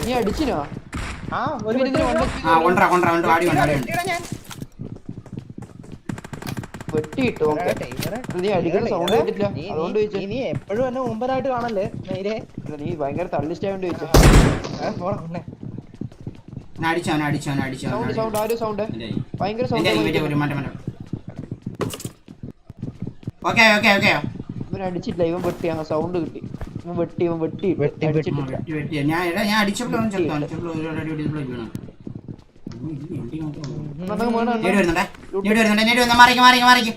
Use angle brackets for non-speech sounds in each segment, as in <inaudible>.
നീ അടിച്ചിനോ? കൊണ്ട് ആടി. വെട്ടിയിട്ടു നീ അടിക്കുന്ന സൗണ്ട് കേട്ടില്ല അതുകൊണ്ട് നീ- ചോദിച്ചു. നീ എപ്പോഴും എന്നെ കാണല്ലേ നേരെ? നീ ഭയങ്കര തള്ളിസ്റ്റായോണ്ട് ചോദിച്ചു. സൗണ്ട് സൗണ്ട് ആരും സൗണ്ട്? എന്റെ ഭയങ്കര സൗണ്ട് ഒരു മറ്റേ മറ്റേ. Okay okay okay. ഇവൻ അടിച്ചിട്ടില്ല ഇവൻ വെട്ടി ആ സൗണ്ട് കിട്ടി. വെട്ടി വെട്ടി. വെട്ടി, വെട്ടി. ഞാൻ എടാ ഞാൻ അടിച്ചപ്പോൾ അവൻ ചെറുപ്പം അടിച്ചപ്പോൾ ഒരു അടി അടിച്ചപ്പോൾ വീണു. നേടി വരുന്നുണ്ടേ നേടി വരുന്നുണ്ടേ നേടി വരുന്ന. മാറിക്ക് മാറിക്ക് മാറിക്ക്.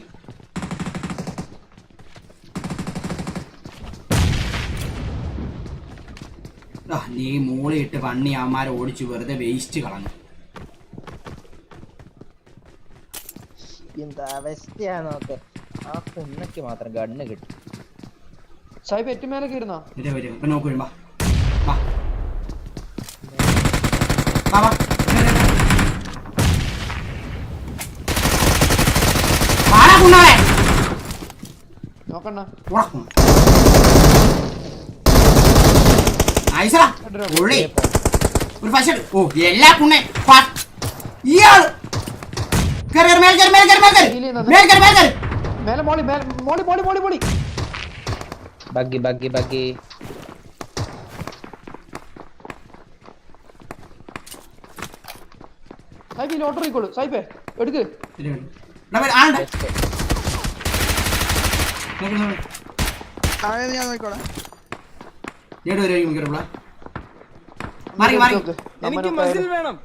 നീ മൂളിയിട്ട് പണ്ണി അവന്മാരെ ഓടിച്ച് വെറുതെ വേസ്റ്റ് കളഞ്ഞു. എന്താ അവസ്ഥയാ നോക്ക്. ആ കുന്നയ്ക്ക് മാത്രം ഗണ്ണ് കിട്ടി. സാഹിബ് ഏറ്റവും മേലെ ഇപ്പൊ നോക്കൂ വാ. വാ. വാ ഒരു പശ ഓ എല്ലാ കുണ്ണെ. ഇയാൾ. കേറി മേൽ കേറി മേൽ കേറി മേൽ കേറി. മേൽ കേറി മേൽ കേറി. മേലെ മോളി മോളി മോളി മോളി മോളി. Bagi, bagi. സാഹിബ് ഈ ലോട്ടറി ആയിക്കോളൂ സാഹിബേ എടുക്ക്. എനിക്ക് മസിൽ വേണം.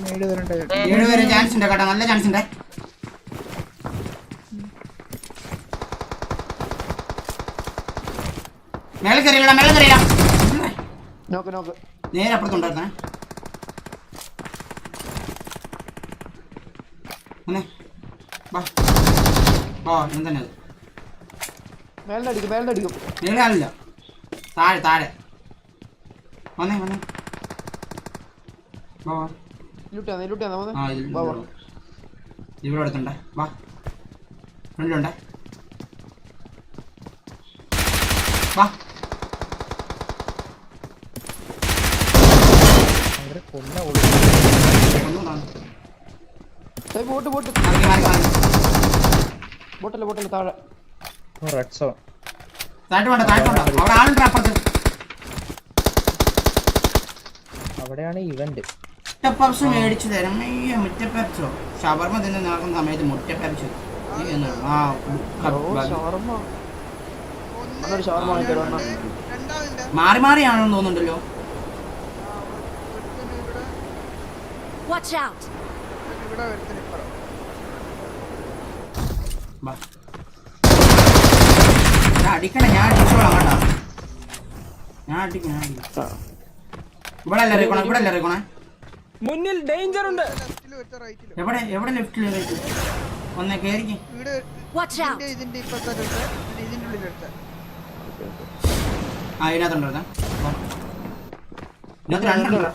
ഏഴ് വരെ ചാൻസ് ഉണ്ട് കേട്ടോ. നല്ല ചാൻസ് ഉണ്ട് മേലെ കയറിയില്ല മേലെ കയറിയില്ല. നോക്ക് നോക്ക്. നേരെ അപ്പുറത്തുണ്ടായിരുന്നേ വന്നേ. വാ. വാ ഞാൻ തന്നെ മേലെ അടിക്കും മേലെ അടിക്കും മേലെ ആളില്ല. താഴെ താഴെ. വന്നേ വന്നേ. വാ വാ. ആ നമ്മ ഇതിൽ വാ വാ. ഇവിടെ അടുത്തുണ്ട് വാ. ഫ്രണ്ടിലുണ്ട്? വാ. Boat boat. മാറി മാറി മാറി ബോട്ടല്ല ബോട്ടല്ല താഴെ. താഴോട്ട് വേണ്ട താഴോട്ട് വേണ്ട അവിടെ ആളുണ്ട് അപ്പുറത്ത്. അവിടെയാണ് ഇവന്റ് മുട്ടപ്പപ്സ് മേടിച്ചു തരാം. അയ്യോ മുറ്റപ്പപ്സോ ഷവർമ തിന്ന് നടക്കുന്ന സമയത്ത് മുറ്റപ്പപ്സ് മാറി മാറിയാണെന്ന് തോന്നുന്നുണ്ടല്ലോ. അടിക്കണ ഞാൻ അടിച്ചോളാം കേട്ടോ. ഞാൻ അടിക്കാം ഞാൻ അടിക്കാം. ആ. ഇവിടെ അല്ലേ അറിയിക്കണേ ഇവിടെ അല്ലേ അറിയിക്കണേ മുന്നിൽ ഡേഞ്ചർ ഉണ്ട്. എവിടെ എവിടെ ലെഫ്റ്റിൽ ഇവിടെ Watch ഇതിന്റെ ഇതിന്റെ ഉള്ളിൽ. ആ ഇതിനകത്തുണ്ടോ ഇതിനകത്ത് രണ്ടുണ്ടോ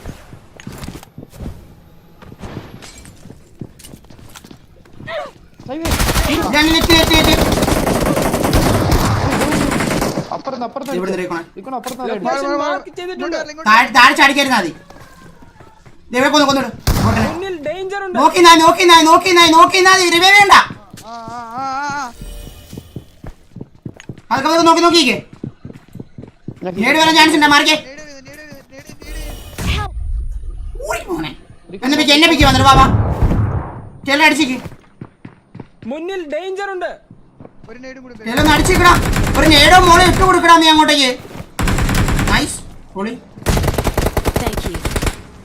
താഴെ ചാടിക്കരുന്നാ മതി. ദൈവം കൊന്നു കൊന്നിടും മുന്നിൽ ഡേഞ്ചർ ഉണ്ട്. നോക്കി നാ നോക്കി നാ നോക്കി നാ നോക്കി നാ റിവേ വേണ്ട. ആ, ആ, ആ, ആ, ആ. അതൊക്കെ അതൊക്കെ നോക്കി. നോക്കിക്കേ നേടി വരാൻ ചാൻസ് ഉണ്ട്? മാറിക്കേ. എന്നെ പിക്ക് എന്നെ പിക്ക് വന്നിട്ട് ബാബാ ചെല്ലം അടിച്ചിക്ക്. മുന്നിൽ ഡേഞ്ചർ ഉണ്ട്. ഒരു നേടും കൂടി ചെല്ല ഒന്ന് അടിച്ചിക്കടാ. ഒരു നേടോ മോളെ ഇട്ട് കൊടുക്കടാ നീ അങ്ങോട്ടേക്ക്. നൈസ് പൊളി.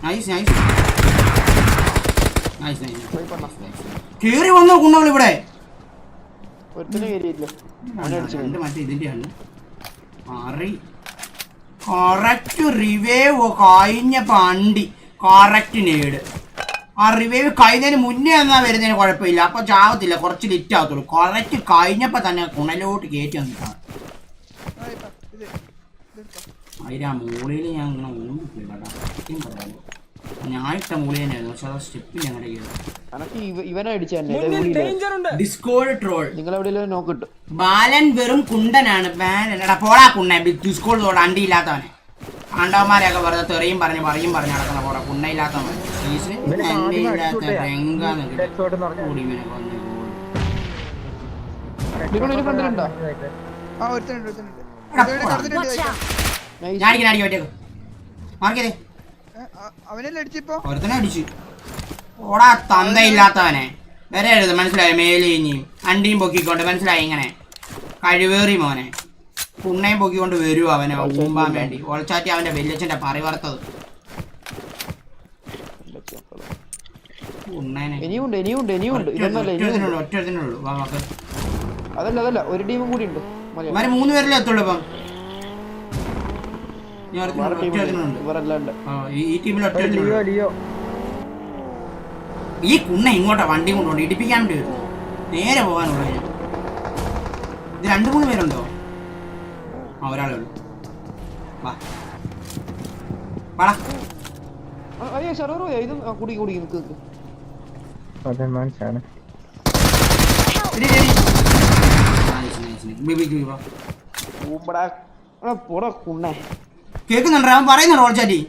നൈസ് നൈസ് നൈസ് നൈസ് കേറി വന്നോ കുണ്ണവൾ ഇവിടെ. കറക്റ്റ് റിവേവ് കഴിഞ്ഞ പണ്ടി കറക്റ്റ് നേട്. ആ റിവേവ് കഴിഞ്ഞതിന് മുന്നേ എന്നാ വരുന്നതിന് കുഴപ്പമില്ല. അപ്പൊ ചാവത്തില്ല കുറച്ച് ലിറ്റ് ആവത്തുള്ളൂ. കറക്റ്റ് കഴിഞ്ഞപ്പോ തന്നെ കുണലോട്ട് കയറ്റി വന്നിട്ടാണ് അതിന്റെ ആ മൂളയിൽ ഞാൻ ഇങ്ങനെ ഊന്നിട്ടില്ല കേട്ടോ സത്യം ഞാൻ ഇട്ട മൂളി തന്നെയായിരുന്നു പക്ഷെ ആ സ്റ്റെപ്പ് ഞങ്ങളുടെ ബാലൻ വെറും കുണ്ടനാണ്. ബാലൻ എടാ പോടാ കുണ്ണ. ഡിസ്കോഡ് തോട് അണ്ടിയില്ലാത്തവനെ. ആണ്ടവന്മാരെയൊക്കെ വെറുതെ തെറിയും പറഞ്ഞ് പറയും പറഞ്ഞ് നടക്കുന്ന പോടാ കുണ്ണയില്ലാത്തവൻ ഞാൻ അടിക്കാൻ മാർക്ക് അവനല്ലേ അടിച്ചിപ്പോ ഒരുത്തനെ അടിച്ചു ഓടാ തന്തയില്ലാത്തവനെ വരെ എഴുതും മനസ്സിലായി മേലിഞ്ഞിയും അണ്ടിയും പൊക്കിക്കൊണ്ട് മനസ്സിലായി ഇങ്ങനെ കഴിവേറി മോനെ പുണ്ണയും പൊക്കിക്കൊണ്ട് വരും അവനെ ഊമ്പാൻ വേണ്ടി ഒളച്ചാറ്റി അവന്റെ വല്യച്ഛന്റെ പറി വറുത്തത് ഇനിയുണ്ട് ഒറ്റ ഒറ്റത്തിനുള്ളൂ വാ വാക്ക് അതല്ല അതല്ല ഒരു ടീമും കൂടി ഉണ്ട് മൂന്ന് പേരല്ലേ എത്തുള്ളൂ ഇപ്പം ഈ കുണ്ണ ഇങ്ങോട്ടാ വണ്ടി കൊണ്ടുപോണ്ട് ഇടിപ്പിക്കാൻ വേണ്ടി വരുന്നു. നേരെ പോകാനുള്ള ഇത് രണ്ടു മൂന്ന് പേരുണ്ടോ? ആ ഒരാളെ ഉള്ളൂ. വാ. വാടാ. അയ്യോ ഇത് കുടി കുടി നിൽക്ക് അതെ. ഊമ്പടാ. പോടാ കുണ്ണേ. കേൾക്കുന്നുണ്ടോ? അവൻ പറയുന്നുണ്ടോ ഓൾച്ചാറ്റി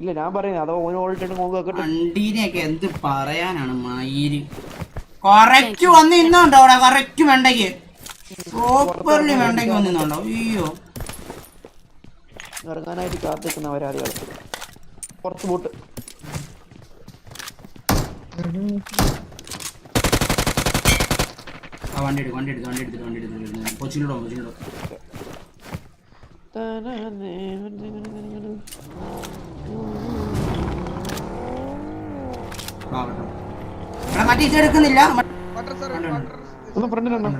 ഇല്ല ഞാൻ പറയുന്നത് അതോ ഓന് ഓൾറെഡി നോക്കി വെക്കട്ടെ വണ്ടീനെയൊക്കെ എന്ത് പറയാനാണ് മയിൽ കൊറച്ചു വന്ന് ഇന്നുണ്ടോ അവിടെ? കറക്റ്റ് വെണ്ടയ്ക്ക്. പ്രോപ്പർലി വെണ്ടയ്ക്ക് വന്നിന്നുണ്ടോ അയ്യോ. ഇറങ്ങാനായിട്ട് കാത്തിക്കുന്ന പരാതികൾ പുറത്ത് പോട്ട് വണ്ടി എടുക്കും വണ്ടി എടുത്തു വണ്ടി എടുത്തു വണ്ടി എടുത്തു കൊച്ചിലോടോ കൊച്ചിലോടോ വാ കേട്ടോ എടാ മറ്റേ ഇത് എടുക്കുന്നില്ല ഒന്ന് ഫ്രണ്ടിലുണ്ടോ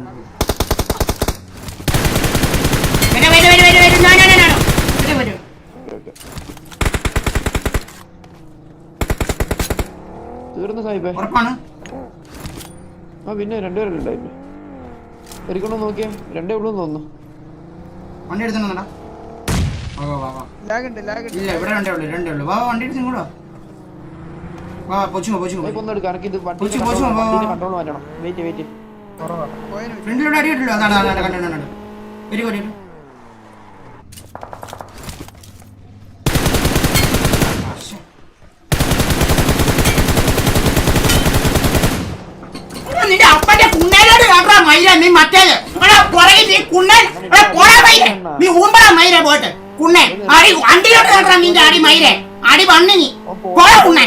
വരൂ, വരൂ, വരൂ, വരൂ, വരൂ. No, no, no, no, no. വരൂ, വരൂ. തീർന്ന സാഹിബേ ഉറപ്പാണ് ആ പിന്നെ രണ്ടുപേരുണ്ടായിരുന്നു ഒരിക്കണോ നോക്കിയാ രണ്ടേ ഉള്ളൂ തോന്നുന്നു വണ്ടി എടുത്തോണ്ടാ ഇല്ല ഇവിടെ രണ്ടേ ഉള്ളൂ രണ്ടേ ഉള്ളൂ. വാ വാ, വണ്ടി എടുത്ത് ഇങ്ങോട്ടോ വാ പൊച്ചുമോ പൊച്ചുമോ ഫ്രണ്ടിലൂടെ അതാണ് അതാണ് കണ്ടു വെരി നിന്റെ അപ്പന്റെ കുണ്ണേലോട് കേട്ടാ മയില നീ മറ്റേ പുറകിൽ നീ കുണ്ണൻ നീ ഊമ്പടാ മയിലെ പോയിട്ട്. കുണ്ണേ. അടി അണ്ടിലോട്ട് കേട്ടാ നിന്റെ അടി മയിലെ. അടി പണ്ണി നീ. പോടാ കുണ്ണേ.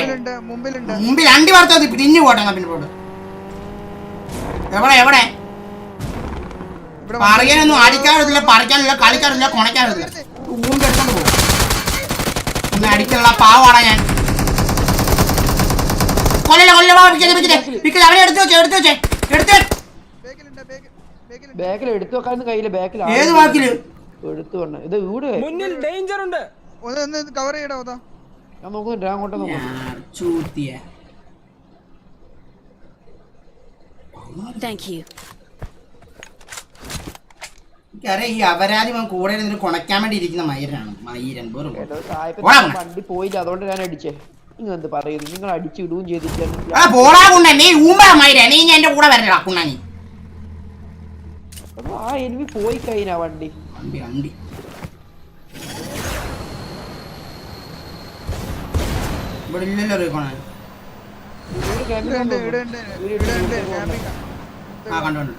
മുമ്പിൽ അണ്ടി വറുത്തത് പിരിഞ്ഞു പോട്ടെ പിന്നെ പോട്ട്. എവിടെ എവിടെ? പറയാനൊന്നും അടിക്കാറില്ല പറിക്കാറില്ല കളിക്കാറില്ല കൊണക്കാറില്ല ഊണ്ട് എടുത്തോണ്ട് പോകും ഒന്ന് അടിക്കാനുള്ള പാവാടാ ഞാൻ. കൊല്ലല്ല കൊല്ല പിക്കത് പിക്കത് പിക്കത് അവനെ എടുത്തു വെച്ചേ എടുത്തു വെച്ചേ എടുത്ത് ബാക്കിൽ എടുത്തു വെക്കാൻ കയ്യിൽ ബാക്കിൽ ഏത് വാക്കിൽ എടുത്തു പറഞ്ഞ ഇത് ഇവിടെ മുന്നിൽ ഡേഞ്ചർ ഉണ്ട്. ഒന്ന് കവർ ചെയ്യടാ ഞാൻ നോക്കുന്നുണ്ട് അങ്ങോട്ട് നോക്കുന്നു. ഈ അപരാധി കൂടെ കൊണക്കാൻ വേണ്ടി ഇരിക്കുന്ന മയിരാണ് മയിരൻ. വണ്ടി പോയില്ല അതുകൊണ്ട് ഞാൻ അടിച്ചേ. നിങ്ങൾ എന്ത് പറയുന്നു? നിങ്ങൾ അടിച്ചു ഇടുകയും ചെയ്തില്ല ആ പോടാ കുണ്ണ. നീ ഊമ്പാ മയിര നീ എന്റെ കൂടെ വരടാ കുണ്ണ നീ. ആ എനിമി പോയി കഴിഞ്ഞാ വണ്ടി. അണ്ടി അണ്ടി ഇവിടെ ഇല്ലല്ലോ ക്യാമ്പിംഗ് ആ കണ്ടു കണ്ടു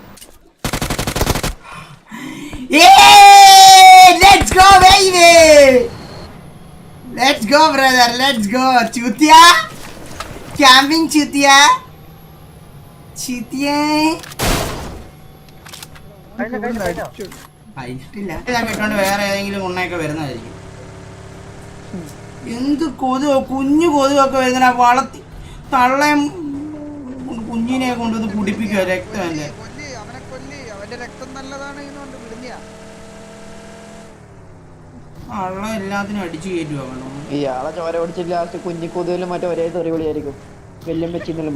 let's go baby let's go brother let's go ചൂത്തിയ? Camping ചൂത്തിയ? ചൂത്തിയ? ഞാൻ കേട്ടോണ്ട് വേറെ ഏതെങ്കിലും ഉണ്ണയൊക്കെ വരുന്നതായിരിക്കും. എന്ത് കൊതുകോ കുഞ്ഞു കൊതുകൊക്കെ വരുന്ന വളർത്തി തള്ളയും കുഞ്ഞിനെ കൊണ്ടുവന്ന് കുടിപ്പിക്കുക രക്തം അല്ലേ എല്ലാത്തിനും അടിച്ചു ഇയാളെ ചോര ലാസ്റ്റ് കുഞ്ഞി മറ്റേ ഒരേ തെറി വിളിയായിരിക്കും. വെല്ലും വെച്ചിന്നെല്ലാം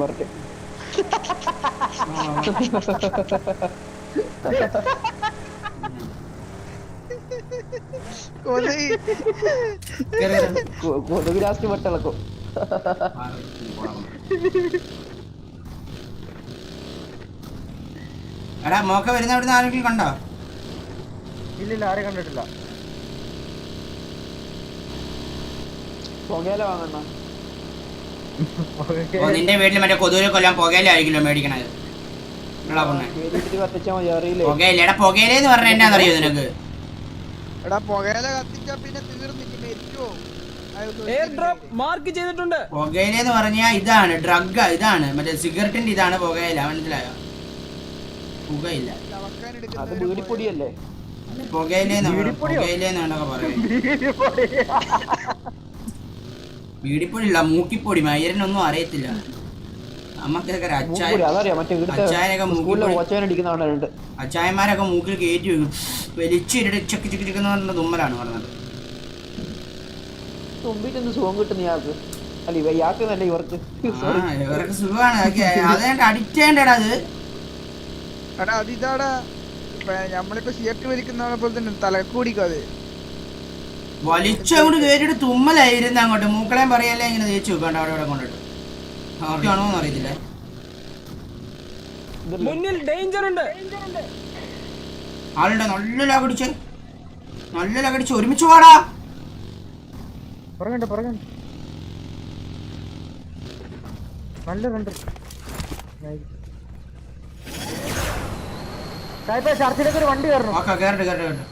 <laughs> കൊതുക് ലാസ്റ്റ് വട്ടിളക്കും എടാ മോക്ക വരുന്ന അവിടുന്ന് ആരെങ്കിലും കണ്ടോ? ഇല്ലില്ല ആരെ കണ്ടിട്ടില്ല. പുകയില വാങ്ങണോ? നിന്റെ വീട്ടിൽ മറ്റേ കൊതുകിനെ കൊല്ലാൻ പുകയില ആയിരിക്കുമല്ലോ മേടിക്കണത്? പുകയില. എടാ പുകയിലെന്ന് പറഞ്ഞ എന്നാന്നറിയോ നിനക്ക്? എടാ പുകയില കത്തിച്ചാ പിന്നെ തീർന്നിട്ട് മരിക്കുവോ? എയർ ഡ്രോപ്പ് മാർക്ക് ചെയ്തിട്ടുണ്ട്. പുകയില എന്ന് പറഞ്ഞാ ഇതാണ് ഡ്രഗ് ഇതാണ്. മറ്റേ സിഗരറ്റിന്റെ ഇതാണ് പുകയില മനസ്സിലായോ? പുകയില്ല അത് ബീഡിപ്പൊടിയല്ലേ? പുകയിലെന്ന് പുകയിലെന്ന് എന്നൊക്കെ പറയും. വീടിപ്പൊടിയില്ല മൂക്കിപ്പൊടി മയിരനൊന്നും അറിയത്തില്ല. അടിക്കുന്ന അച്ചായന്മാരൊക്കെ മൂക്കിൽ കയറ്റി വെക്കും. വലിച്ചിട്ട് ചക്കി ചക്കി ചിക്കുന്ന പറഞ്ഞ തുമ്മലാണ് പറഞ്ഞത്. തുമ്പിട്ടൊന്ന് സുഖം കിട്ടുന്ന ഇയാൾക്ക്. അല്ല ഇവ ഇയാൾക്ക് നല്ല ഇവർക്ക്? ആ ഇവരൊക്കെ സുഖമാണ്. അതായിട്ട് അഡിക്റ്റ് ചെയ്യേണ്ടടാ അത്. എടാ നമ്മളിപ്പോ സിഗരറ്റ് വലിക്കുന്ന പോലെ തന്നെ തലക്കൂടിക്കും അത്. വലിച്ചങ്ങോട്ട് കയറ്റിട്ട് തുമ്മലായിരുന്നു അങ്ങോട്ട്. മൂക്കളെയും പറയല്ലേ ഇങ്ങനെ തേച്ച് വെക്കണ്ട അവിടെ ഇവിടെ കൊണ്ടിട്ട്. ആണോ അറിയില്ല അറിയത്തില്ല. മുന്നിൽ ഡേഞ്ചർ ഉണ്ട്. ആളുടെ നല്ല ലകടിച്ച് നല്ല ലകടിച്ച് ഒരുമിച്ച് പാടാ പുറകണ്ട് പുറകണ്ട്. നല്ല രണ്ട് സായിപ്പേ ചർച്ചിലേക്ക് ഒരു വണ്ടി കയറണം. ഓക്കെ കേറട്ട് കേറട്ട് കേറട്ട്.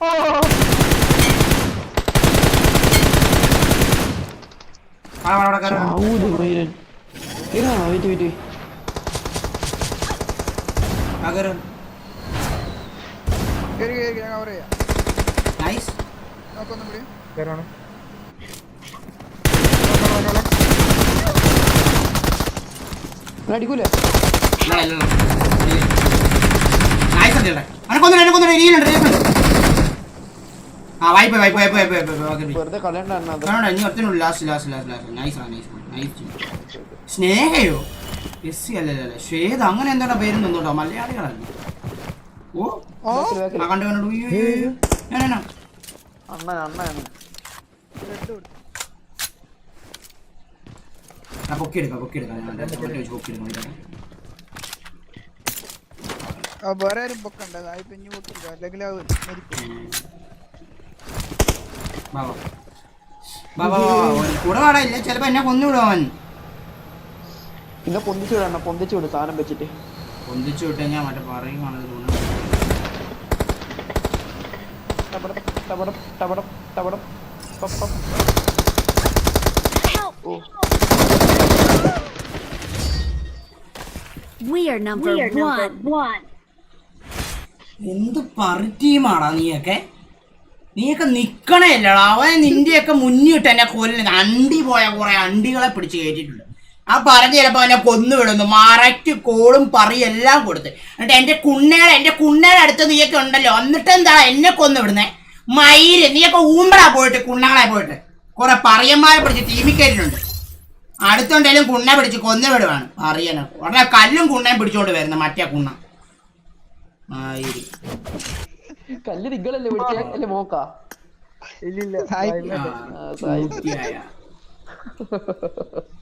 വാ, വാ, അവിടെ കേറ്. ചാവൂത് മയിരൻ ഇരാ വെയിറ്റ് വെയിറ്റ് വാ, കേറ്. കേറി കേറി ഞാൻ കവർ ചെയ്യാം Nice. നോക്കൊന്നും കൂടി കയറണം അടിക്കൂലേ? ഇല്ല, ഇല്ല, രീതിയിലുണ്ട് ഇല്ല. Nice ഉണ്ട് ഇവിടെ. അനക്കൊന്നുമില്ല, അനക്കൊന്നുമില്ല, ഇനിയുണ്ട്, ഇനിയുണ്ട്. ആ wipe wipe wipe wipe wipe വായ്പ വെറുതെ കളയണ്ട അണ്ണാ അത് കാണണ്ട ഇനി ഒത്തിനുള്ളൂ last last last last nice ആണ് നൈസ് നൈസ് സ്നേഹയോ? എസ് അല്ലല്ല ശ്വേത അങ്ങനെ എന്താണ് പേര് നിന്നോട്ടോ മലയാളികളല്ല? ഓ ആ. കണ്ടു കണ്ടു. ഞാൻ എന്നാ അണ്ണൻ അണ്ണൻ ആ പൊക്കിയെടുക്കാം ഞാൻ മറ്റേ വെച്ച് പൊക്കിയെടുക്കാം ആ, വേറെ ആരും പൊക്കണ്ട. ആയി പെഞ്ഞു പൊക്കില്ല അല്ലെങ്കിൽ അത് മരിക്കും. കൂടെ പാടില്ല ചിലപ്പോ എന്നെ കൊന്നുവിടും അവൻ. പിന്നെ പൊന്തിച്ചു വിടണം. പൊന്തിച്ചു വിടും. സാധനം വെച്ചിട്ട്. പൊന്തിച്ചു വിട്ട് ഞാൻ മറ്റേ പറയും എന്ത് ടപടം ടീമാടാ ടപടം നീയൊക്കെ നിക്കണേ അല്ലടാ അവൻ നിന്റെയൊക്കെ മുന്നിട്ട് എന്നെ കൊല്ലുന്നത് അണ്ടി പോയ കുറെ അണ്ടികളെ പിടിച്ച് കയറ്റിയിട്ടുണ്ട്. ആ പറഞ്ഞ് ചിലപ്പോ എന്നെ കൊന്നു വിടുന്നു. മറയ്ക്ക് കോളും പറയും എല്ലാം കൊടുത്ത്. എന്നിട്ട് എന്റെ കുണ്ണേടെ എന്റെ കുണ്ണേടെ അടുത്ത് നീയൊക്കെ ഉണ്ടല്ലോ. എന്നിട്ട് എന്താ എന്നെ കൊന്നു വിടുന്നേ? മയിൽ. നീയൊക്കെ ഊമ്പടാ പോയിട്ട് കുണ്ണകളെ പോയിട്ട്. കുറെ പറയന്മാരെ പിടിച്ച് തീമിക്കേറ്റിട്ടുണ്ട് അടുത്തുണ്ടെങ്കിലും കുണ്ണ പിടിച്ച് കൊന്നു വിടുവാണ്. പറയണ. ഉടനെ കല്ലും കുണ്ണയും പിടിച്ചോണ്ട് വരുന്നത് മറ്റേ കുണ്ണ. ആയിരി കല്ല് നിങ്ങളല്ലേ പിടിച്ച? അല്ലേ മോക്കാ? ഇല്ലില്ല <laughs>